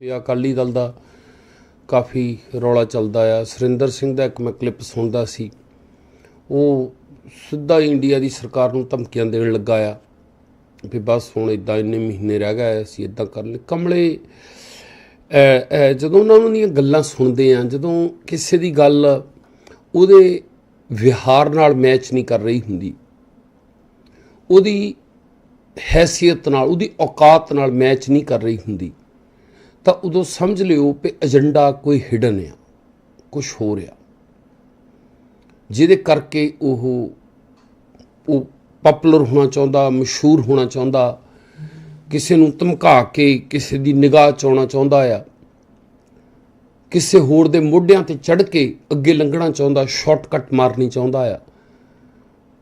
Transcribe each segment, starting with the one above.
ਇਹ ਅਕਾਲੀ ਦਲ ਦਾ ਕਾਫੀ ਰੌਲਾ ਚੱਲਦਾ ਆ। ਸੁਰਿੰਦਰ ਸਿੰਘ ਦਾ ਇੱਕ ਮੈਂ ਕਲਿੱਪ ਸੁਣਦਾ ਸੀ। ਉਹ ਸਿੱਧਾ ਇੰਡੀਆ ਦੀ ਸਰਕਾਰ ਨੂੰ ਧਮਕੀਆਂ ਦੇਣ ਲੱਗਾ ਆ ਵੀ ਬਸ ਹੁਣ ਇਦਾਂ ਇੰਨੇ ਮਹੀਨੇ ਰਹਿ ਗਏ ਅਸੀਂ ਇਦਾਂ ਕਰ ਲਈ ਕਮਲੇ ਜਦੋਂ ਉਹਨਾਂ ਦੀਆਂ ਗੱਲਾਂ ਸੁਣਦੇ ਆ, ਜਦੋਂ ਕਿਸੇ ਦੀ ਗੱਲ ਉਹਦੇ ਵਿਹਾਰ ਨਾਲ ਮੈਚ ਨਹੀਂ ਕਰ ਰਹੀ ਹੁੰਦੀ, ਉਹਦੀ ਹੈਸੀਅਤ ਨਾਲ, ਉਹਦੀ ਔਕਾਤ ਨਾਲ ਮੈਚ ਨਹੀਂ ਕਰ ਰਹੀ ਹੁੰਦੀ ਤਾਂ ਉਦੋਂ ਸਮਝ ਲਿਓ ਕਿ ਏਜੰਡਾ ਕੋਈ ਹਿਡਨ ਆ ਕੁਝ ਹੋ ਰਿਹਾ ਜਿਹਦੇ ਕਰਕੇ ਉਹ ਉਹ ਪਪੂਲਰ ਹੋਣਾ ਚਾਹੁੰਦਾ, ਮਸ਼ਹੂਰ ਹੋਣਾ ਚਾਹੁੰਦਾ, ਕਿਸੇ ਨੂੰ ਧਮਕਾ ਕੇ ਕਿਸੇ ਦੀ ਨਿਗਾਹ ਚ ਆਉਣਾ ਚਾਹੁੰਦਾ ਆ, ਕਿਸੇ ਹੋਰ ਦੇ ਮੋਢਿਆਂ ਤੇ ਚੜ ਕੇ ਅੱਗੇ ਲੰਘਣਾ ਚਾਹੁੰਦਾ ਸ਼ਾਰਟਕਟ ਮਾਰਨੀ ਚਾਹੁੰਦਾ ਆ।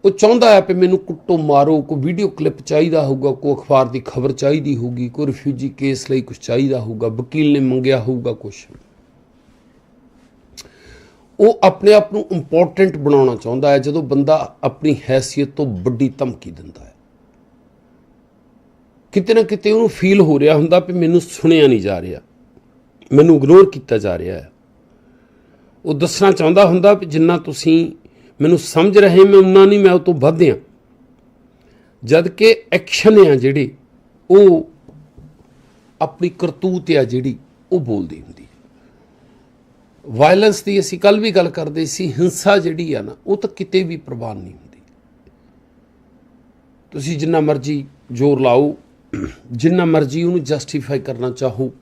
ਉਹ ਚਾਹੁੰਦਾ ਹੈ ਕਿ ਮੈਨੂੰ ਕੁੱਟੋ ਮਾਰੋ, ਕੋਈ ਵੀਡੀਓ ਕਲਿੱਪ ਚਾਹੀਦਾ ਹੋਊਗਾ, ਕੋਈ ਅਖਬਾਰ ਦੀ ਖਬਰ ਚਾਹੀਦੀ ਹੋਊਗੀ, ਕੋਈ ਰਿਫਿਊਜੀ ਕੇਸ ਲਈ ਕੁਝ ਚਾਹੀਦਾ ਹੋਊਗਾ, ਵਕੀਲ ਨੇ ਮੰਗਿਆ ਹੋਊਗਾ ਕੁਝ ਉਹ ਆਪਣੇ ਆਪ ਨੂੰ ਇੰਪੋਰਟੈਂਟ ਬਣਾਉਣਾ ਚਾਹੁੰਦਾ ਹੈ, ਜਦੋਂ ਬੰਦਾ ਆਪਣੀ ਹੈਸੀਅਤ ਤੋਂ ਵੱਡੀ ਧਮਕੀ ਦਿੰਦਾ ਹੈ। ਕਿਤੇ ਨਾ ਕਿਤੇ ਉਹਨੂੰ ਫੀਲ ਹੋ ਰਿਹਾ ਹੁੰਦਾ ਕਿ ਮੈਨੂੰ ਸੁਣਿਆ ਨਹੀਂ ਜਾ ਰਿਹਾ, ਮੈਨੂੰ ਇਗਨੋਰ ਕੀਤਾ ਜਾ ਰਿਹਾ ਹੈ। ਉਹ ਦੱਸਣਾ ਚਾਹੁੰਦਾ ਹੁੰਦਾ ਕਿ ਜਿੰਨਾ ਤੁਸੀਂ ਮੈਨੂੰ ਸਮਝ ਰਹੇ ਮੈਂ ਉਨਾ ਨਹੀਂ, ਮੈਂ ਉਹ ਤੋਂ ਵੱਧ ਹਾਂ। ਜਦ ਕਿ ਐਕਸ਼ਨ ਆ ਜਿਹੜੀ, ਉਹ ਆਪਣੀ ਕਰਤੂਤ ਆ ਜਿਹੜੀ, ਉਹ ਬੋਲਦੀ ਹੁੰਦੀ ਵਾਇਲੈਂਸ ਦੀ ਅਸੀਂ ਕੱਲ ਵੀ ਗੱਲ ਕਰਦੇ ਸੀ, ਹਿੰਸਾ ਜਿਹੜੀ ਆ ਨਾ, ਉਹ ਤਾਂ ਕਿਤੇ ਵੀ ਪ੍ਰਵਾਨ ਨਹੀਂ ਹੁੰਦੀ। ਤੁਸੀਂ ਜਿੰਨਾ ਮਰਜ਼ੀ ਜ਼ੋਰ ਲਾਓ, ਜਿੰਨਾ ਮਰਜ਼ੀ ਉਹਨੂੰ ਜਸਟੀਫਾਈ ਕਰਨਾ ਚਾਹੋ,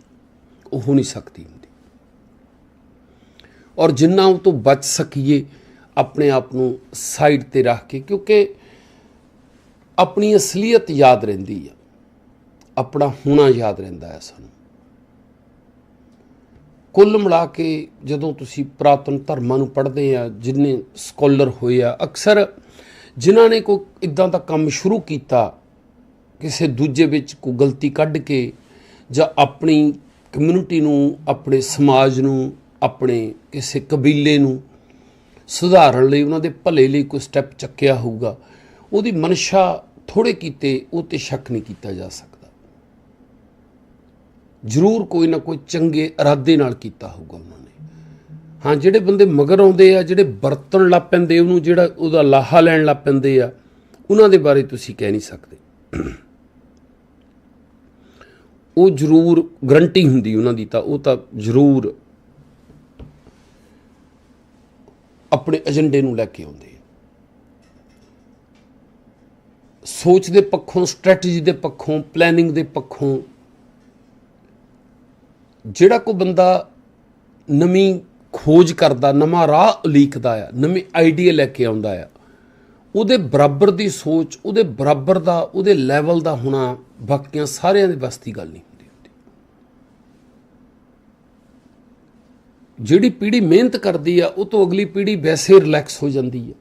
ਉਹ ਹੋ ਨਹੀਂ ਸਕਦੀ ਹੁੰਦੀ। ਔਰ ਜਿੰਨਾ ਉਹ ਤੋਂ ਬਚ ਸਕੀਏ ਆਪਣੇ ਆਪ ਨੂੰ ਸਾਈਡ ਤੇ ਰੱਖ ਕੇ, ਕਿਉਂਕਿ ਆਪਣੀ ਅਸਲੀਅਤ ਯਾਦ ਰਹਿੰਦੀ ਆ। ਆਪਣਾ ਹੋਣਾ ਯਾਦ ਰਹਿੰਦਾ ਹੈ ਸਾਨੂੰ। ਕੁੱਲ ਮਿਲਾ ਕੇ ਜਦੋਂ ਤੁਸੀਂ ਪ੍ਰਾਤਨ ਧਰਮਾਂ ਨੂੰ ਪੜ੍ਹਦੇ ਆ, ਜਿੰਨੇ ਸਕਾਲਰ ਹੋਏ ਆ, ਅਕਸਰ ਜਿਨ੍ਹਾਂ ਨੇ ਕੋਈ ਇਦਾਂ ਦਾ ਕੰਮ ਸ਼ੁਰੂ ਕੀਤਾ, ਕਿਸੇ ਦੂਜੇ ਵਿੱਚ ਕੋਈ ਗਲਤੀ ਕੱਢ ਕੇ, ਜਾਂ ਆਪਣੀ ਕਮਿਊਨਿਟੀ ਨੂੰ, ਆਪਣੇ ਸਮਾਜ ਨੂੰ, ਆਪਣੇ ਕਿਸੇ ਕਬੀਲੇ ਨੂੰ ਸੁਧਾਰਨ ਲਈ ਉਹਨਾਂ ਦੇ ਭਲੇ ਲਈ ਕੋਈ ਸਟੈਪ ਚੱਕਿਆ ਹੋਊਗਾ। ਉਹਦੀ ਮਨਸ਼ਾ ਥੋੜੇ ਕੀਤੇ ਉਹ ਤੇ ਸ਼ੱਕ ਨਹੀਂ ਕੀਤਾ ਜਾ ਸਕਦਾ। ਜ਼ਰੂਰ ਕੋਈ ਨਾ ਕੋਈ ਚੰਗੇ ਇਰਾਦੇ ਨਾਲ ਕੀਤਾ ਹੋਊਗਾ ਉਹਨਾਂ ਨੇ। ਹਾਂ, ਜਿਹੜੇ ਬੰਦੇ ਮਗਰ ਆਉਂਦੇ ਆ, ਜਿਹੜੇ ਵਰਤਣ ਲੱਗ ਪੈਂਦੇ ਉਹਨੂੰ ਜਿਹੜਾ ਉਹਦਾ ਲਾਹਾ ਲੈਣ ਲੱਗ ਪੈਂਦੇ ਆ, ਉਹਨਾਂ ਦੇ ਬਾਰੇ ਤੁਸੀਂ ਕਹਿ ਨਹੀਂ ਸਕਦੇ। ਉਹ ਜ਼ਰੂਰ ਗਰੰਟੀ ਹੁੰਦੀ ਉਹਨਾਂ ਦੀ ਤਾਂ, ਉਹ ਤਾਂ ਜ਼ਰੂਰ ਆਪਣੇ ਏਜੰਡੇ ਨੂੰ ਲੈ ਕੇ ਆਉਂਦੇ ਆ। ਸੋਚ ਦੇ ਪੱਖੋਂ, ਸਟ੍ਰੈਟਜੀ ਦੇ ਪੱਖੋਂ, ਪਲੈਨਿੰਗ ਦੇ ਪੱਖੋਂ ਜਿਹੜਾ ਕੋ ਬੰਦਾ ਨਵੀਂ ਖੋਜ ਕਰਦਾ, ਨਵਾਂ ਰਾਹ ਉਲੀਕਦਾ ਆ, ਨਵੇਂ ਆਈਡੀਆ ਲੈ ਕੇ ਆਉਂਦਾ ਆ, ਉਹਦੇ ਬਰਾਬਰ ਦੀ ਸੋਚ, ਉਹਦੇ ਬਰਾਬਰ ਦਾ, ਉਹਦੇ ਲੈਵਲ ਦਾ ਹੋਣਾ ਬਾਕੀਆਂ ਸਾਰਿਆਂ ਦੇ ਬਸ ਗੱਲ ਨਹੀਂ ਹੁੰਦੀ ਹੁੰਦੀ ਜਿਹੜੀ ਪੀੜ੍ਹੀ ਮਿਹਨਤ ਕਰਦੀ ਆ, ਉਹ ਤੋਂ ਅਗਲੀ ਪੀੜ੍ਹੀ ਵੈਸੇ ਰਿਲੈਕਸ ਹੋ ਜਾਂਦੀ ਆ।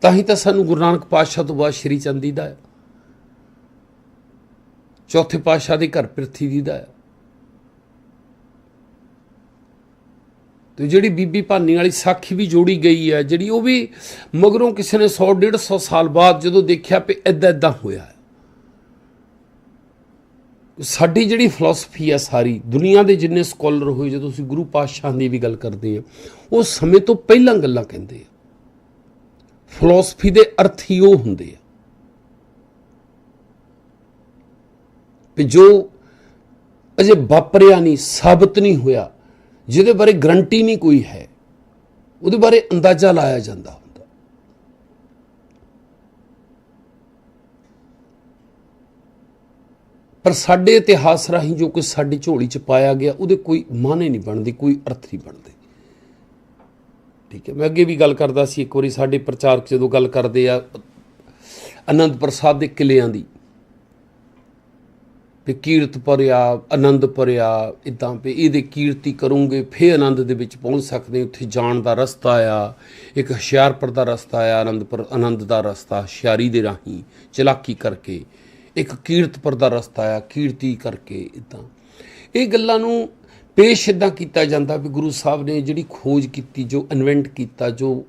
ਤਾਂ ਹੀ ਤਾਂ ਸਾਨੂੰ ਗੁਰੂ ਨਾਨਕ ਪਾਤਸ਼ਾਹ ਤੋਂ ਬਾਅਦ ਸ਼੍ਰੀ ਚੰਦੀ ਦਾ ਆ। ਚੌਥੇ ਪਾਤਸ਼ਾਹ ਦੇ ਘਰ ਪ੍ਰਿਥੀ ਦੀ ਦਾ ਆ। ਤੇ ਜਿਹੜੀ ਬੀਬੀ ਭਾਨੀ ਵਾਲੀ ਸਾਖੀ ਵੀ ਜੋੜੀ ਗਈ ਹੈ ਜਿਹੜੀ ਉਹ ਵੀ ਮਗਰੋਂ ਕਿਸੇ ਨੇ 100 150 ਸਾਲ ਬਾਅਦ ਜਦੋਂ ਦੇਖਿਆ ਵੀ ਇਦਾਂ ਇਦਾਂ ਹੋਇਆ ਹੈ ਸਾਡੀ ਜਿਹੜੀ ਫਿਲਾਸਫੀ ਹੈ ਸਾਰੀ, ਦੁਨੀਆ ਦੇ ਜਿੰਨੇ ਸਕਾਲਰ ਹੋਏ, ਜਦੋਂ ਅਸੀਂ ਗੁਰੂ ਪਾਤਸ਼ਾਹ ਦੀ ਵੀ ਗੱਲ ਕਰਦੇ ਹਾਂ, ਉਹ ਸਮੇਂ ਤੋਂ ਪਹਿਲਾਂ ਗੱਲਾਂ ਕਹਿੰਦੇ ਆ। ਫਿਲਾਸਫੀ ਦੇ ਅਰਥ ਹੀ ਉਹ ਹੁੰਦੇ ਆ। ਕਿ ਜੋ ਅਜੇ ਵਾਪਰਿਆ ਨਹੀਂ, ਸਾਬਤ ਨਹੀਂ ਹੋਇਆ, ਜਿਹਦੇ ਬਾਰੇ ਗਰੰਟੀ ਨਹੀਂ ਕੋਈ ਹੈ, ਉਹਦੇ ਬਾਰੇ ਅੰਦਾਜ਼ਾ ਲਾਇਆ ਜਾਂਦਾ ਹੁੰਦਾ ਪਰ ਸਾਡੇ ਇਤਿਹਾਸ ਰਾਹੀਂ ਜੋ ਕੁਝ ਸਾਡੀ ਝੋਲੀ 'ਚ ਪਾਇਆ ਗਿਆ, ਉਹਦੇ ਕੋਈ ਮਾਨੇ ਨਹੀਂ ਬਣਦੀ, ਕੋਈ ਅਰਥ ਨਹੀਂ ਬਣਦੇ। ਠੀਕ ਹੈ, ਮੈਂ ਅੱਗੇ ਵੀ ਗੱਲ ਕਰਦਾ ਸੀ, ਇੱਕ ਵਾਰੀ ਸਾਡੇ ਪ੍ਰਚਾਰਕ ਜਦੋਂ ਗੱਲ ਕਰਦੇ ਆ ਅਨੰਦਪੁਰ ਸਾਹਿਬ ਦੇ ਕਿਲਿਆਂ ਦੀ, ਵੀ ਕੀਰਤ ਪਰਿਆ, ਆਨੰਦ ਪਰਿਆ ਇਦਾਂ ਵੀ ਇਹਦੇ ਕੀਰਤੀ ਕਰੋਗੇ ਫੇ ਆਨੰਦ ਦੇ ਵਿੱਚ ਪਹੁੰਚ ਸਕਦੇ ਉੱਥੇ ਜਾਣ ਦਾ ਰਸਤਾ ਆ, ਇੱਕ ਹੁਸ਼ਿਆਰਪੁਰ ਦਾ ਰਸਤਾ ਆ ਆਨੰਦਪੁਰ ਆਨੰਦ ਦਾ ਰਸਤਾ, ਹੁਸ਼ਿਆਰੀ ਦੇ ਰਾਹੀਂ, ਚਲਾਕੀ ਕਰਕੇ। ਇੱਕ ਕੀਰਤਪੁਰ ਦਾ ਰਸਤਾ ਆ, ਕੀਰਤੀ ਕਰਕੇ ਇਦਾਂ। ਇਹ ਗੱਲਾਂ ਨੂੰ ਪੇਸ਼ ਇਦਾਂ ਕੀਤਾ ਜਾਂਦਾ ਵੀ ਗੁਰੂ ਸਾਹਿਬ ਨੇ ਜਿਹੜੀ ਖੋਜ ਕੀਤੀ, ਜੋ ਇਨਵੈਂਟ ਕੀਤਾ, ਜੋ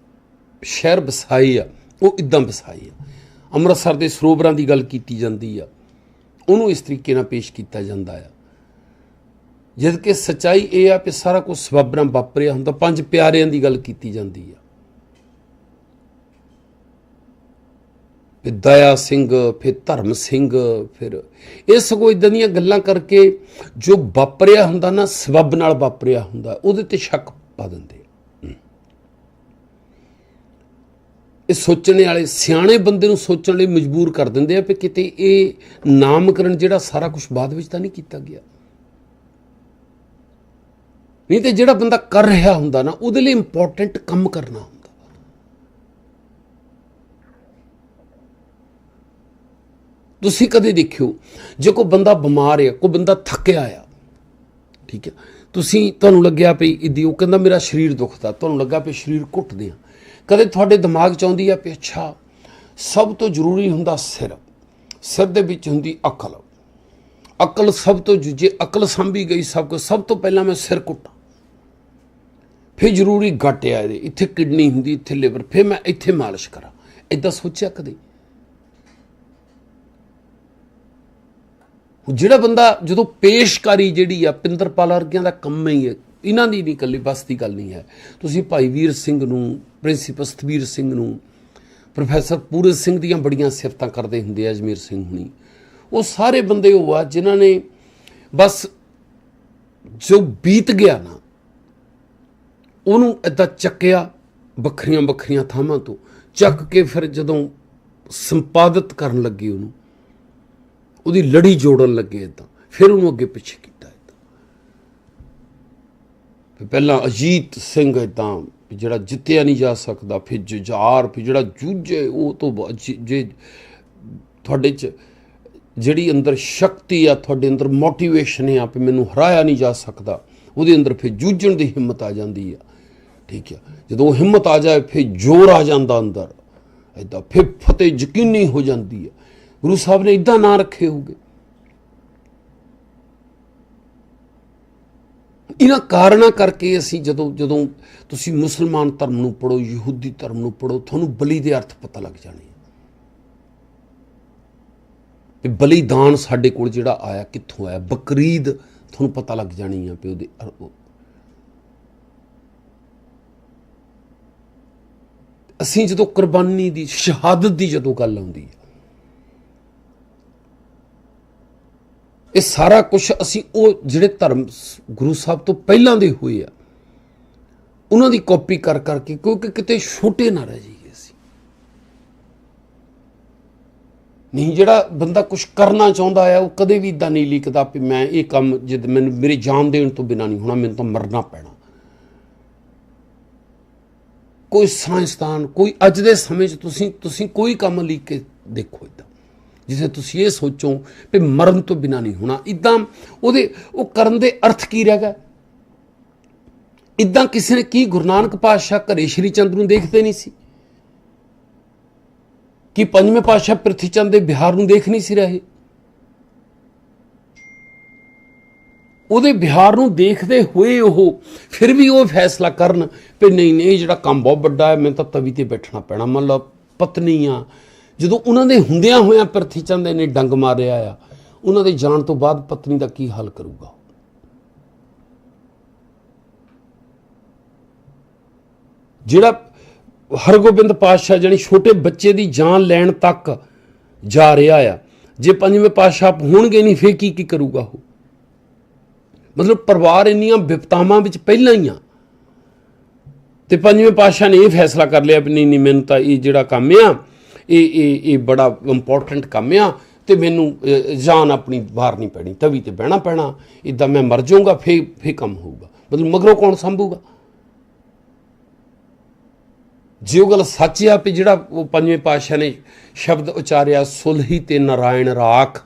ਸ਼ਹਿਰ ਵਸਾਈ ਆ, ਉਹ ਇਦਾਂ ਵਸਾਈ ਆ। ਅੰਮ੍ਰਿਤਸਰ ਦੇ ਸਰੋਵਰਾਂ ਦੀ ਗੱਲ ਕੀਤੀ ਜਾਂਦੀ ਆ, ਉਹਨੂੰ ਇਸ ਤਰੀਕੇ ਨਾਲ ਪੇਸ਼ ਕੀਤਾ ਜਾਂਦਾ ਆ। ਜਦ ਕਿ ਸਚਾਈ ਇਹ ਆ ਕਿ ਸਾਰਾ ਕੁਝ ਸਬੱਬ ਵਾਪਰਿਆ ਹੁੰਦਾ, ਪੰਜ ਪਿਆਰਿਆਂ ਦੀ ਗੱਲ ਕੀਤੀ ਜਾਂਦੀ ਆ। ਫਿਰ ਦਇਆ ਸਿੰਘ, ਫਿਰ ਧਰਮ ਸਿੰਘ, ਫਿਰ ਇਹ ਸਗੋਂ ਇਦਾਂ ਦੀਆਂ ਗੱਲਾਂ ਕਰਕੇ ਜੋ ਵਾਪਰਿਆ ਹੁੰਦਾ ਨਾ, ਸਬੱਬ ਨਾਲ ਵਾਪਰਿਆ ਹੁੰਦਾ, ਉਹਦੇ ਤੇ ਸ਼ੱਕ ਪਾ ਦਿੰਦੇ ਇਹ ਸੋਚਣੇ ਵਾਲੇ, ਸਿਆਣੇ ਬੰਦੇ ਨੂੰ ਸੋਚਣ ਲਈ ਮਜਬੂਰ ਕਰ ਦਿੰਦੇ ਆ ਕਿ ਕਿਤੇ ਇਹ ਨਾਮਕਰਨ ਜਿਹੜਾ ਸਾਰਾ ਕੁਝ ਬਾਅਦ ਵਿੱਚ ਤਾਂ ਨਹੀਂ ਕੀਤਾ ਗਿਆ। ਨਹੀਂ ਤੇ ਜਿਹੜਾ ਬੰਦਾ ਕਰ ਰਿਹਾ ਹੁੰਦਾ ਨਾ, ਉਹਦੇ ਲਈ ਇੰਪੋਰਟੈਂਟ ਕੰਮ ਕਰਨਾ ਹੁੰਦਾ ਤੁਸੀਂ ਕਦੇ ਦੇਖਿਓ, ਜੇ ਕੋਈ ਬੰਦਾ ਬਿਮਾਰ ਹੈ, ਕੋਈ ਬੰਦਾ ਥੱਕਿਆ ਆ, ਠੀਕ ਹੈ, ਤੁਸੀਂ, ਤੁਹਾਨੂੰ ਲੱਗਿਆ ਪਈ ਇਦੀ ਉਹ ਕਹਿੰਦਾ ਮੇਰਾ ਸਰੀਰ ਦੁਖਦਾ, ਤੁਹਾਨੂੰ ਲੱਗਾ ਪਈ ਸਰੀਰ ਘੁੱਟਦੇ ਆ। ਕਦੇ ਤੁਹਾਡੇ ਦਿਮਾਗ ਚ ਆਉਂਦੀ ਆ ਵੀ ਅੱਛਾ, ਸਭ ਤੋਂ ਜ਼ਰੂਰੀ ਹੁੰਦਾ ਸਿਰ ਸਿਰ ਦੇ ਵਿੱਚ ਹੁੰਦੀ ਅਕਲ। ਅਕਲ ਸਭ ਤੋਂ ਜ- ਜੇ ਅਕਲ ਸੰਭੀ ਗਈ ਸਭ ਕੁਝ ਸਭ ਤੋਂ ਪਹਿਲਾਂ ਮੈਂ ਸਿਰ ਘੁੱਟਾਂ। ਫਿਰ ਜ਼ਰੂਰੀ ਗੱਟ ਆ ਇਹਦੇ, ਇੱਥੇ ਕਿਡਨੀ ਹੁੰਦੀ, ਇੱਥੇ ਲਿਵਰ, ਫਿਰ ਮੈਂ ਇੱਥੇ ਮਾਲਿਸ਼ ਕਰਾਂ। ਇਦਾਂ ਸੋਚਿਆ ਕਦੇ? ਜਿਹੜਾ ਬੰਦਾ ਜਦੋਂ ਪੇਸ਼ਕਾਰੀ ਜਿਹੜੀ ਆ ਪਿੰਦਰਪਾਲ ਵਰਗਿਆਂ ਦਾ ਕੰਮ ਹੀ ਹੈ, ਇਹਨਾਂ ਦੀ ਨਹੀਂ ਇਕੱਲੀ, ਬਸ ਦੀ ਗੱਲ ਨਹੀਂ ਹੈ। ਤੁਸੀਂ ਭਾਈ ਵੀਰ ਸਿੰਘ ਨੂੰ, ਪ੍ਰਿੰਸੀਪਲ ਸਤਵੀਰ ਸਿੰਘ ਨੂੰ, ਪ੍ਰੋਫੈਸਰ ਪੂਰਜ ਸਿੰਘ ਦੀਆਂ ਬੜੀਆਂ ਸਿਫਤਾਂ ਕਰਦੇ ਹੁੰਦੇ ਆ ਅਜਮੇਰ ਸਿੰਘ ਹੁਣੀ। ਉਹ ਸਾਰੇ ਬੰਦੇ ਉਹ ਆ ਜਿਨ੍ਹਾਂ ਨੇ ਬਸ ਜੋ ਬੀਤ ਗਿਆ ਨਾ, ਉਹਨੂੰ ਏਦਾਂ ਚੱਕਿਆ ਵੱਖਰੀਆਂ ਵੱਖਰੀਆਂ ਥਾਵਾਂ ਤੋਂ। ਚੱਕ ਕੇ ਫਿਰ ਜਦੋਂ ਸੰਪਾਦਿਤ ਕਰਨ ਲੱਗੇ ਉਹਨੂੰ ਉਹਦੀ ਲੜੀ ਜੋੜਨ ਲੱਗੇ ਇਦਾਂ ਫਿਰ ਉਹਨੂੰ ਅੱਗੇ ਪਿੱਛੇ ਕੀਤਾ ਇਦਾਂ ਫਿਰ ਪਹਿਲਾਂ ਅਜੀਤ ਸਿੰਘ ਇਦਾਂ ਵੀ ਜਿਹੜਾ ਜਿੱਤਿਆ ਨਹੀਂ ਜਾ ਸਕਦਾ, ਫਿਰ ਜੁਝਾਰ, ਫਿਰ ਜਿਹੜਾ ਜੂਝੇ, ਉਹ ਤੋਂ ਜੇ- ਤੁਹਾਡੇ ਚ ਜਿਹੜੀ ਅੰਦਰ ਸ਼ਕਤੀ ਆ, ਤੁਹਾਡੇ ਅੰਦਰ ਮੋਟੀਵੇਸ਼ਨ ਆ ਵੀ ਮੈਨੂੰ ਹਰਾਇਆ ਨਹੀਂ ਜਾ ਸਕਦਾ, ਉਹਦੇ ਅੰਦਰ ਫਿਰ ਜੂਝਣ ਦੀ ਹਿੰਮਤ ਆ ਜਾਂਦੀ ਆ। ਠੀਕ ਆ? ਜਦੋਂ ਉਹ ਹਿੰਮਤ ਆ ਜਾਏ, ਫਿਰ ਜ਼ੋਰ ਆ ਜਾਂਦਾ ਅੰਦਰ। ਐਦਾਂ ਫਿਰ ਫਤਿਹ ਯਕੀਨੀ ਹੋ ਜਾਂਦੀ ਆ। ਗੁਰੂ ਸਾਹਿਬ ਨੇ ਇਦਾਂ ਨਾਂ ਰੱਖੇ ਹੋਗੇ ਇਹਨਾਂ ਕਾਰਨਾਂ ਕਰਕੇ ਅਸੀਂ ਜਦੋਂ ਜਦੋਂ ਤੁਸੀਂ ਮੁਸਲਮਾਨ ਧਰਮ ਨੂੰ ਪੜੋ ਯਹੂਦੀ ਧਰਮ ਨੂੰ ਪੜੋ ਤੁਹਾਨੂੰ ਬਲੀ ਦੇ ਅਰਥ ਪਤਾ ਲੱਗ ਜਾਣੇ ਵੀ ਬਲੀਦਾਨ ਸਾਡੇ ਕੋਲ ਜਿਹੜਾ ਆਇਆ ਕਿੱਥੋਂ ਆਇਆ? ਬਕਰੀਦ ਤੁਹਾਨੂੰ ਪਤਾ ਲੱਗ ਜਾਣੀ ਆ ਵੀ ਉਹਦੇ ਅਸੀਂ ਜਦੋਂ ਕੁਰਬਾਨੀ ਦੀ, ਸ਼ਹਾਦਤ ਦੀ ਜਦੋਂ ਗੱਲ ਆਉਂਦੀ ਹੈ ਇਹ ਸਾਰਾ ਕੁਝ ਅਸੀਂ ਉਹ ਜਿਹੜੇ ਧਰਮ ਗੁਰੂ ਸਾਹਿਬ ਤੋਂ ਪਹਿਲਾਂ ਦੇ ਹੋਏ ਆ, ਉਹਨਾਂ ਦੀ ਕਾਪੀ ਕਰ ਕਰਕੇ ਕਿਉਂਕਿ ਕਿਤੇ ਛੋਟੇ ਨਾ ਰਹਿ ਜਾਈਏ ਅਸੀਂ। ਨਹੀਂ ਜਿਹੜਾ ਬੰਦਾ ਕੁਝ ਕਰਨਾ ਚਾਹੁੰਦਾ ਆ, ਉਹ ਕਦੇ ਵੀ ਇਦਾਂ ਨਹੀਂ ਲਿਖਦਾ ਵੀ ਮੈਂ ਇਹ ਕੰਮ ਜਦ ਮੈਨੂੰ, ਮੇਰੀ ਜਾਨ ਦੇਣ ਤੋਂ ਬਿਨਾ ਨਹੀਂ ਹੋਣਾ, ਮੈਨੂੰ ਤਾਂ ਮਰਨਾ ਪੈਣਾ। ਕੋਈ ਸਾਇੰਸਦਾਨ, ਕੋਈ ਅੱਜ ਦੇ ਸਮੇਂ 'ਚ ਤੁਸੀਂ ਤੁਸੀਂ ਕੋਈ ਕੰਮ ਲਿਖ ਕੇ ਦੇਖੋ ਇਦਾਂ। ਜਿਸੇ ਤੁਸੀਂ ਇਹ ਸੋਚੋ ਵੀ ਮਰਨ ਤੋਂ ਬਿਨਾ ਨਹੀਂ ਹੋਣਾ। ਇਦਾਂ ਉਹਦੇ ਉਹ ਕਰਨ ਦੇ ਅਰਥ ਕੀ ਰਹਿ ਗਿਆ? ਇਦਾਂ ਕਿਸੇ ਨੇ ਕੀ ਗੁਰੂ ਨਾਨਕ ਪਾਤਸ਼ਾਹ ਘਰੇ ਸ਼੍ਰੀ ਚੰਦ ਨੂੰ ਦੇਖਦੇ ਨਹੀਂ ਸੀ? ਕਿ ਪੰਜਵੇਂ ਪਾਤਸ਼ਾਹ ਪ੍ਰਿਥੀ ਚੰਦ ਦੇ ਬਿਹਾਰ ਨੂੰ ਦੇਖ ਨਹੀਂ ਸੀ ਰਹੇ? ਉਹਦੇ ਬਿਹਾਰ ਨੂੰ ਦੇਖਦੇ ਹੋਏ ਉਹ ਫਿਰ ਵੀ ਉਹ ਫੈਸਲਾ ਕਰਨ ਵੀ ਨਹੀਂ ਨਹੀਂ, ਇਹ ਜਿਹੜਾ ਕੰਮ ਬਹੁਤ ਵੱਡਾ ਹੈ, ਮੈਂ ਤਾਂ ਤਵੀ ਤੇ ਬੈਠਣਾ ਪੈਣਾ। ਮੰਨ ਲਓ ਪਤਨੀਆਂ ਜਦੋਂ ਉਹਨਾਂ ਦੇ ਹੁੰਦਿਆਂ ਹੋਇਆਂ ਪ੍ਰਥੀ ਚੰਦ ਨੇ ਡੰਗ ਮਾਰਿਆ ਆ, ਉਹਨਾਂ ਦੇ ਜਾਣ ਤੋਂ ਬਾਅਦ ਪਤਨੀ ਦਾ ਕੀ ਹਾਲ ਕਰੂਗਾ? ਜਿਹੜਾ ਹਰਗੋਬਿੰਦ ਪਾਤਸ਼ਾਹ ਜਾਨੀ ਛੋਟੇ ਬੱਚੇ ਦੀ ਜਾਨ ਲੈਣ ਤੱਕ ਜਾ ਰਿਹਾ ਆ, ਜੇ ਪੰਜਵੇਂ ਪਾਤਸ਼ਾਹ ਹੋਣਗੇ ਨਹੀਂ, ਫੇਰ ਕੀ ਕੀ ਕਰੂਗਾ ਉਹ? ਮਤਲਬ ਪਰਿਵਾਰ ਇੰਨੀਆਂ ਵਿਪਤਾਵਾਂ ਵਿੱਚ ਪਹਿਲਾਂ ਹੀ ਆ। ਤੇ ਪੰਜਵੇਂ ਪਾਤਸ਼ਾਹ ਨੇ ਇਹ ਫੈਸਲਾ ਕਰ ਲਿਆ ਵੀ ਨਹੀਂ ਨਹੀਂ, ਮੈਨੂੰ ਤਾਂ ਇਹ ਜਿਹੜਾ ਕੰਮ ਆ ਇਹ ਇਹ ਇਹ ਬੜਾ ਇੰਪੋਰਟੈਂਟ ਕੰਮ ਆ ਤੇ ਮੈਨੂੰ ਜਾਨ ਆਪਣੀ ਬਾਹਰ ਨਹੀਂ ਪੈਣੀ, ਤਵੀ ਤੇ ਬਹਿਣਾ ਪੈਣਾ ਇਦਾਂ ਮੈਂ ਮਰ ਜਾਊਂਗਾ ਫੇ ਫੇ ਕੰਮ ਹੋਊਗਾ। ਮਤਲਬ ਮਗਰੋਂ ਕੌਣ ਸੰਭੂਗਾ? ਜੇ ਉਹ ਗੱਲ ਸੱਚ ਆ ਵੀ ਜਿਹੜਾ ਉਹ ਪੰਜਵੇਂ ਪਾਤਸ਼ਾਹ ਨੇ ਸ਼ਬਦ ਉਚਾਰਿਆ, ਸੁਲਹੀ ਤੇ ਨਾਰਾਇਣ ਰਾਖ,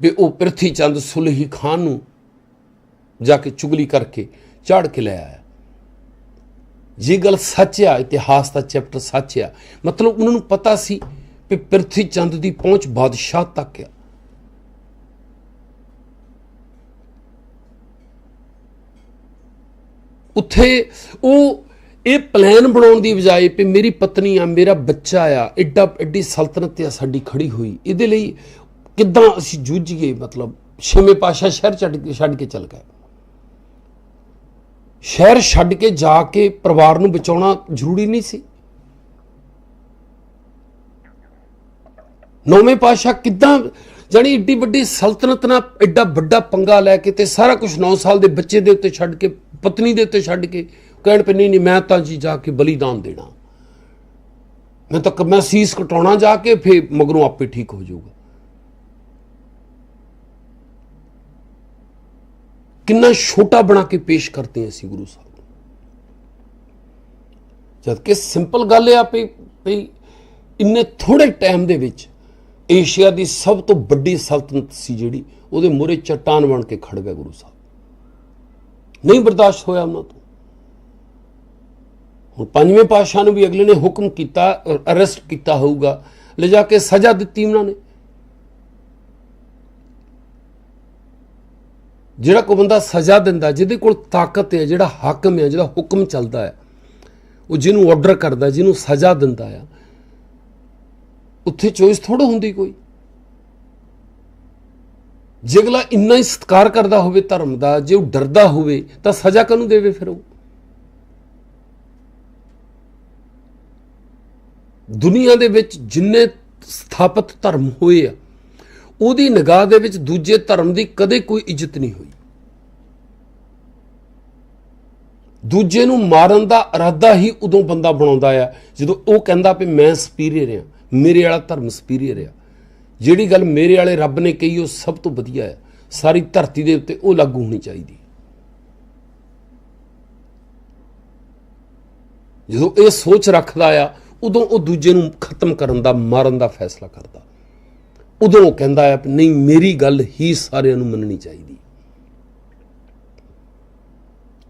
ਵੀ ਉਹ ਪ੍ਰਿਥੀ ਚੰਦ ਸੁਲਹੀ ਖਾਨ ਨੂੰ ਜਾ ਕੇ ਚੁਗਲੀ ਕਰਕੇ ਝਾੜ ਕੇ ਲੈ ਆਇਆ। ਜੇ ਗੱਲ ਸੱਚ ਆ, ਇਤਿਹਾਸ ਦਾ ਚੈਪਟਰ ਸੱਚ ਆ, ਮਤਲਬ ਉਹਨਾਂ ਨੂੰ ਪਤਾ ਸੀ ਕਿ ਪ੍ਰਿਥੀ ਚੰਦ ਦੀ ਪਹੁੰਚ ਬਾਦਸ਼ਾਹ ਤੱਕ ਆ। ਉੱਥੇ ਉਹ ਇਹ ਪਲਾਨ ਬਣਾਉਣ ਦੀ ਬਜਾਏ ਵੀ ਮੇਰੀ ਪਤਨੀ ਆ, ਮੇਰਾ ਬੱਚਾ ਆ ਐਡਾ ਐਡੀ ਸਲਤਨਤ ਆ ਸਾਡੀ ਖੜੀ ਹੋਈ। ਇਹਦੇ ਲਈ ਕਿੱਦਾਂ ਅਸੀਂ ਜੂਝੀਏ, ਮਤਲਬ ਛੇਵੇਂ ਪਾਸ਼ਾ ਸ਼ਹਿਰ ਛੱਡ ਕੇ ਛੱਡ ਕੇ ਚੱਲ ਗਏ। ਸ਼ਹਿਰ ਛੱਡ ਕੇ ਜਾ ਕੇ ਪਰਿਵਾਰ ਨੂੰ ਬਚਾਉਣਾ ਜ਼ਰੂਰੀ ਨਹੀਂ ਸੀ। ਨੌਵੇਂ ਪਾਸ਼ਾ ਕਿੱਦਾਂ ਜਾਨੀ ਏਡੀ ਵੱਡੀ ਸਲਤਨਤ ਨਾਲ ਐਡਾ ਵੱਡਾ ਪੰਗਾ ਲੈ ਕੇ ਤੇ ਸਾਰਾ ਕੁਝ 9 ਸਾਲ ਦੇ ਬੱਚੇ ਦੇ ਉੱਤੇ ਛੱਡ ਕੇ, ਪਤਨੀ ਦੇ ਉੱਤੇ ਛੱਡ ਕੇ ਕਹਿਣ ਪਏ, ਨਹੀਂ ਨਹੀਂ, ਮੈਂ ਤਾਂ ਜੀ ਜਾ ਕੇ ਬਲੀਦਾਨ ਦੇਣਾ। ਮੈਂ ਤਾਂ ਮੈਂ ਸੀਸ ਕਟਾਉਣਾ ਜਾ ਕੇ ਫੇ ਮਗਰੋਂ ਆਪੇ ਠੀਕ ਹੋ ਜਾਊਗਾ। ਕਿੰਨਾ ਛੋਟਾ ਬਣਾ ਕੇ ਪੇਸ਼ ਕਰਦੇ ਹਾਂ ਅਸੀਂ ਗੁਰੂ ਸਾਹਿਬ। ਨੂੰ ਜਦ ਕਿ ਸਿੰਪਲ ਗੱਲ ਹੈ ਆਪੇ ਵੀ ਇੰਨੇ ਥੋੜੇ ਟਾਈਮ ਦੇ ਵਿੱਚ ਏਸ਼ੀਆ ਦੀ ਸਭ ਤੋਂ ਵੱਡੀ ਸਲਤਨਤ ਸੀ ਜਿਹੜੀ, ਉਹਦੇ ਮੂਹਰੇ ਚਟਾਨ ਬਣ ਕੇ ਖੜ ਗਿਆ ਗੁਰੂ ਸਾਹਿਬ। ਨਹੀਂ ਬਰਦਾਸ਼ਤ ਹੋਇਆ ਉਹਨਾਂ ਤੋਂ। ਹੁਣ ਪੰਜਵੇਂ ਪਾਤਸ਼ਾਹ ਨੂੰ ਵੀ ਅਗਲੇ ਨੇ ਹੁਕਮ ਕੀਤਾ ਅਰੈਸਟ ਕੀਤਾ ਹੋਊਗਾ। ਲਿਜਾ ਕੇ ਸਜ਼ਾ ਦਿੱਤੀ ਉਹਨਾਂ ਨੇ। ਜਿਹੜਾ ਕੋ ਬੰਦਾ ਸਜ਼ਾ ਦਿੰਦਾ ਜਿਹਦੇ ਕੋਲ ਤਾਕਤ ਹੈ, ਜਿਹੜਾ ਹਾਕਮ ਹੈ, ਜਿਹੜਾ ਹੁਕਮ ਚੱਲਦਾ ਹੈ, ਉਹ ਜਿਹਨੂੰ ਆਰਡਰ ਕਰਦਾ ਜਿਹਨੂੰ ਸਜ਼ਾ ਦਿੰਦਾ ਆ ਉੱਥੇ ਚੋਇਸ ਥੋੜਾ ਹੁੰਦੀ ਕੋਈ। ਜੇ ਅਗਲਾ ਇੰਨਾ ਹੀ ਸਤਿਕਾਰ ਕਰਦਾ ਹੋਵੇ ਧਰਮ ਦਾ, ਜੇ ਉਹ ਡਰਦਾ ਹੋਵੇ, ਤਾਂ ਸਜ਼ਾ ਕਾਹਨੂੰ ਦੇਵੇ ਫਿਰ ਉਹ? ਦੁਨੀਆ ਦੇ ਵਿੱਚ ਜਿੰਨੇ ਸਥਾਪਿਤ ਧਰਮ ਹੋਏ ਆ ਉਹਦੀ ਨਿਗਾਹ ਦੇ ਵਿੱਚ ਦੂਜੇ ਧਰਮ ਦੀ ਕਦੇ ਕੋਈ ਇੱਜ਼ਤ ਨਹੀਂ ਹੋਈ। ਦੂਜੇ ਨੂੰ ਮਾਰਨ ਦਾ ਇਰਾਦਾ ਹੀ ਉਦੋਂ ਬੰਦਾ ਬਣਾਉਂਦਾ ਆ, ਜਦੋਂ ਉਹ ਕਹਿੰਦਾ ਵੀ ਮੈਂ ਸੁਪੀਰੀਅਰ ਆ, ਮੇਰੇ ਵਾਲਾ ਧਰਮ ਸੁਪੀਰੀਅਰ ਆ। ਜਿਹੜੀ ਗੱਲ ਮੇਰੇ ਵਾਲੇ ਰੱਬ ਨੇ ਕਹੀ, ਉਹ ਸਭ ਤੋਂ ਵਧੀਆ ਹੈ ਸਾਰੀ ਧਰਤੀ ਦੇ ਉੱਤੇ ਉਹ ਲਾਗੂ ਹੋਣੀ ਚਾਹੀਦੀ। ਜਦੋਂ ਇਹ ਸੋਚ ਰੱਖਦਾ ਆ, ਉਦੋਂ ਉਹ ਦੂਜੇ ਨੂੰ ਖਤਮ ਕਰਨ ਦਾ, ਮਾਰਨ ਦਾ ਫੈਸਲਾ ਕਰਦਾ। ਉਦੋਂ ਕਹਿੰਦਾ ਆ ਵੀ ਨਹੀਂ, ਮੇਰੀ ਗੱਲ ਹੀ ਸਾਰਿਆਂ ਨੂੰ ਮੰਨਣੀ ਚਾਹੀਦੀ।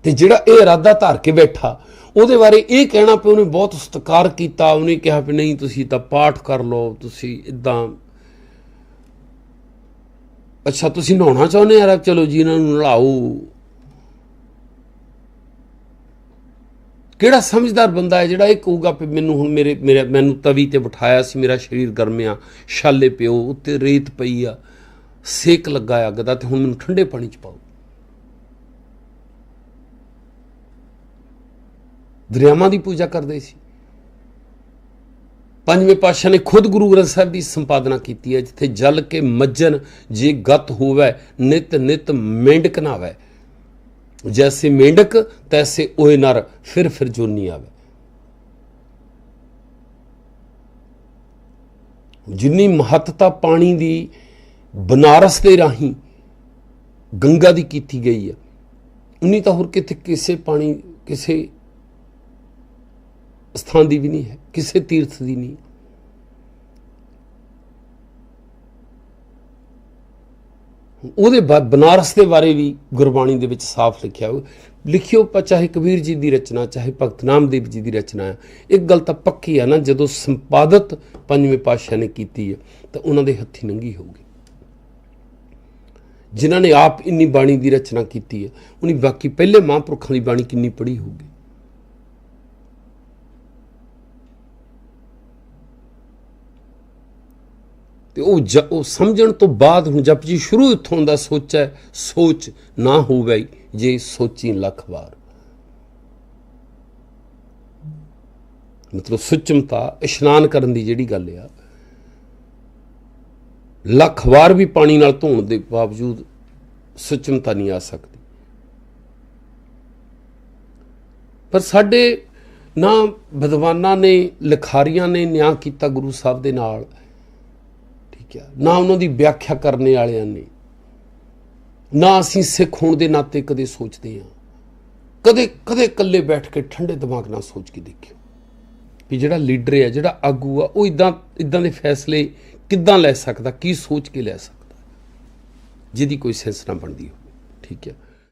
ਤੇ ਜਿਹੜਾ ਇਹ ਇਰਾਦਾ ਧਾਰ ਕੇ ਬੈਠਾ, ਉਹਦੇ ਬਾਰੇ ਇਹ ਕਹਿਣਾ ਪਿਆ, ਉਹਨੇ ਬਹੁਤ ਸਤਿਕਾਰ ਕੀਤਾ, ਉਹਨੇ ਕਿਹਾ ਵੀ ਨਹੀਂ, ਤੁਸੀਂ ਤਾਂ ਪਾਠ ਕਰ ਲਓ, ਤੁਸੀਂ ਇਦਾਂ ਅੱਛਾ, ਤੁਸੀਂ ਨਹਾਉਣਾ ਚਾਹੁੰਦੇ ਯਾਰ ਚਲੋ ਜੀ, ਇਹਨਾਂ ਨੂੰ ਨਲਾਓ ਕਿਹੜਾ ਸਮਝਦਾਰ ਬੰਦਾ ਹੈ ਜਿਹੜਾ ਇਹ ਕਹੂਗਾ ਵੀ ਮੈਨੂੰ ਹੁਣ ਮੇਰੇ ਮੇਰੇ, ਮੈਨੂੰ ਤਵੀ ਤੇ ਬਿਠਾਇਆ ਸੀ, ਮੇਰਾ ਸਰੀਰ ਗਰਮਿਆ ਛਾਲੇ ਪਿਓ, ਉੱਤੇ ਰੇਤ ਪਈ ਆ, ਸੇਕ ਲੱਗਾ ਅੱਗ ਦਾ ਤੇ ਹੁਣ ਮੈਨੂੰ ਠੰਡੇ ਪਾਣੀ ਚ ਪਾਓ। ਦਰਿਆਵਾਂ ਦੀ ਪੂਜਾ ਕਰਦੇ ਸੀ। ਪੰਜਵੇਂ ਪਾਤਸ਼ਾਹ ਨੇ ਖੁਦ ਗੁਰੂ ਗ੍ਰੰਥ ਸਾਹਿਬ ਦੀ ਸੰਪਾਦਨਾ ਕੀਤੀ ਹੈ, ਜਿੱਥੇ ਜਲ ਕੇ ਮੱਜਨ ਜੇ ਗਤ ਹੋਵੇ ਨਿਤ ਨਿਤ ਮੇਂਡਕ ਨਾਵੇ ਜੈਸੇ ਮੇਂਢਕ ਤੈਸੇ ਓਏ ਨਰ ਫਿਰ ਫਿਰ ਜੋਨੀ ਆਵੇ ਜਿੰਨੀ ਮਹੱਤਤਾ ਪਾਣੀ ਦੀ ਬਨਾਰਸ ਦੇ ਰਾਹੀਂ ਗੰਗਾ ਦੀ ਕੀਤੀ ਗਈ ਹੈ ਉਨੀ ਤਾਂ ਹੋਰ ਕਿਤੇ ਕਿਸੇ ਪਾਣੀ ਕਿਸੇ ਸਥਾਨ ਦੀ ਵੀ ਨਹੀਂ ਹੈ ਕਿਸੇ ਤੀਰਥ ਦੀ ਨਹੀਂ ਉਹਦੇ ਬਨਾਰਸ ਦੇ ਬਾਰੇ ਵੀ ਗੁਰਬਾਣੀ ਦੇ ਵਿੱਚ ਸਾਫ਼ ਲਿਖਿਆ ਹੋ ਲਿਖਿਓ ਪਾ ਚਾਹੇ ਕਬੀਰ ਜੀ ਦੀ ਰਚਨਾ, ਚਾਹੇ ਭਗਤ ਨਾਮਦੇਵ ਜੀ ਦੀ ਰਚਨਾ ਹੈ। ਇੱਕ ਗੱਲ ਤਾਂ ਪੱਕੀ ਆ ਨਾ, ਜਦੋਂ ਸੰਪਾਦਤ ਪੰਜਵੇਂ ਪਾਤਸ਼ਾਹ ਨੇ ਕੀਤੀ ਹੈ, ਤਾਂ ਉਹਨਾਂ ਦੇ ਹੱਥੀ ਨੰਗੀ ਹੋਊਗੀ। ਜਿਨ੍ਹਾਂ ਨੇ ਆਪ ਇੰਨੀ ਬਾਣੀ ਦੀ ਰਚਨਾ ਕੀਤੀ ਹੈ, ਉਹਨੇ ਬਾਕੀ ਪਹਿਲੇ ਮਹਾਂਪੁਰਖਾਂ ਦੀ ਬਾਣੀ ਕਿੰਨੀ ਪੜ੍ਹੀ ਹੋਊਗੀ। ਤੇ ਉਹ ਜ- ਉਹ ਸਮਝਣ ਤੋਂ ਬਾਅਦ ਹੁਣ ਜਪ ਜੀ ਸ਼ੁਰੂ ਇੱਥੋਂ ਦਾ ਸੋਚੈ ਸੋਚ ਨਾ ਹੋਵੇ ਜੇ ਸੋਚੀ ਲੱਖ ਵਾਰ। ਮਤਲਬ ਸੁਚਮਤਾ, ਇਸ਼ਨਾਨ ਕਰਨ ਦੀ ਜਿਹੜੀ ਗੱਲ ਆ, ਲੱਖ ਵਾਰ ਵੀ ਪਾਣੀ ਨਾਲ ਧੋਣ ਦੇ ਬਾਵਜੂਦ ਸੁਚਮਤਾ ਨਹੀਂ ਆ ਸਕਦੀ। ਪਰ ਸਾਡੇ ਨਾ ਵਿਦਵਾਨਾਂ ਨੇ, ਲਿਖਾਰੀਆਂ ਨੇ ਨਿਆਂ ਕੀਤਾ ਗੁਰੂ ਸਾਹਿਬ ਦੇ ਨਾਲ। ਠੀਕ ਨਾ ਉਹਨਾਂ ਦੀ ਵਿਆਖਿਆ ਕਰਨ ਵਾਲਿਆਂ ਨੇ। ਨਾ ਅਸੀਂ ਸਿੱਖ ਹੋਣ ਦੇ ਨਾਤੇ ਕਦੇ ਸੋਚਦੇ ਹਾਂ। ਕਦੇ ਕਦੇ ਇਕੱਲੇ ਬੈਠ ਕੇ ਠੰਡੇ ਦਿਮਾਗ ਨਾਲ ਸੋਚ ਕੇ ਦੇਖਿਓ। ਵੀ ਜਿਹੜਾ ਲੀਡਰ ਹੈ, ਜਿਹੜਾ ਆਗੂ ਆ, ਉਹ ਇਦਾਂ ਇਦਾਂ ਦੇ ਫੈਸਲੇ ਕਿੱਦਾਂ ਲੈ ਸਕਦਾ, ਕੀ ਸੋਚ ਕੇ ਲੈ ਸਕਦਾ। ਜਿਹਦੀ ਕੋਈ ਸੈਂਸ ਨਾ ਬਣਦੀ ਹੋਵੇ। ਠੀਕ ਹੈ।